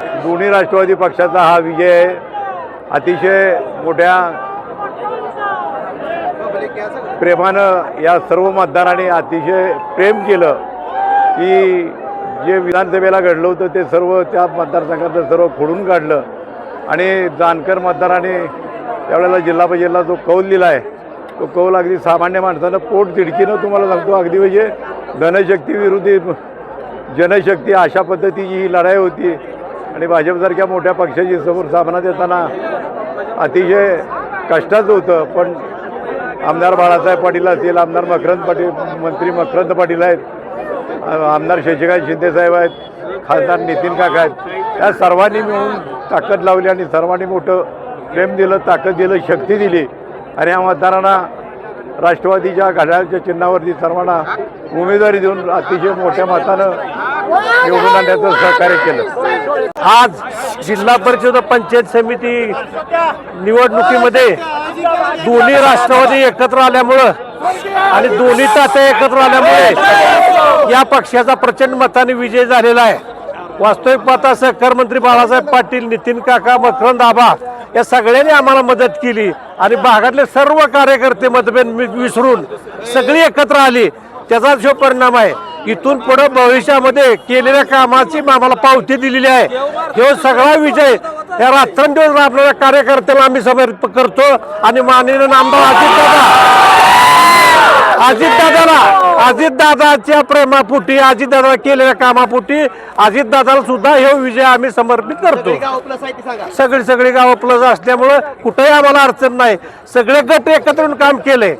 दोन्ही राष्ट्रवादी पक्षाचा हा विजय अतिशय मोठ्या प्रेमानं या सर्व मतदारांनी अतिशय प्रेम केलं की जे विधानसभेला घडलं होतं ते सर्व त्या मतदारसंघातलं सर्व खोडून काढलं. आणि जानकर मतदारांनी त्यावेळेला जिल्हा परिषदेला जो कौल दिला आहे तो कौल अगदी सामान्य माणसानं पोट तिडकीनं तुम्हाला सांगतो अगदी म्हणजे धनशक्ती विरोधी जनशक्ती अशा पद्धतीची ही लढाई होती. आणि भाजपसारख्या मोठ्या पक्षाची समोर सामना देताना अतिशय कष्टाचं होतं पण आमदार बाळासाहेब पाटील असतील आमदार मकरंद पाटील मंत्री मकरंद पाटील आहेत आमदार शशिकांत शिंदेसाहेब आहेत खासदार नितीन काका आहेत. या सर्वांनी मिळून ताकद लावली आणि सर्वांनी मोठं प्रेम दिलं ताकद दिलं शक्ती दिली. आणि या मतदारांना राष्ट्रवादीच्या घड्याळच्या चिन्हावरती सर्वांना उमेदवारी देऊन अतिशय मोठ्या मतानं निवडून आणण्याचं सहकार्य केलं. आज जिल्हा परिषद पंचायत समिती निवडणुकीमध्ये दोन्ही राष्ट्रवादी एकत्र आल्यामुळं आणि दोन्ही तात्या एकत्र आल्यामुळे या पक्षाचा प्रचंड मताने विजय झालेला आहे. वास्तविक पाहता सहकार मंत्री बाळासाहेब पाटील नितीन काका मकरंद आबा या सगळ्यांनी आम्हाला मदत केली आणि भागातले सर्व कार्यकर्ते मतभेद विसरून सगळी एकत्र आली. त्याचा जो परिणाम आहे इथून पुढे भविष्यामध्ये केलेल्या कामाची आम्हाला पावती दिलेली आहे. हे सगळा विजय या रात्रंदिवस आपल्याला कार्यकर्त्याला आम्ही समर्पित करतो आणि माननीय आमदार अजित अजित दादाला अजित दादाच्या प्रेमापोटी अजित दादा केलेल्या कामापोटी अजित दादाला सुद्धा हे विजय आम्ही समर्पित करतो. सगळी सगळी गाव उपलब्ध असल्यामुळं कुठेही आम्हाला अडचण नाही. सगळे गट एकत्र काम केलंय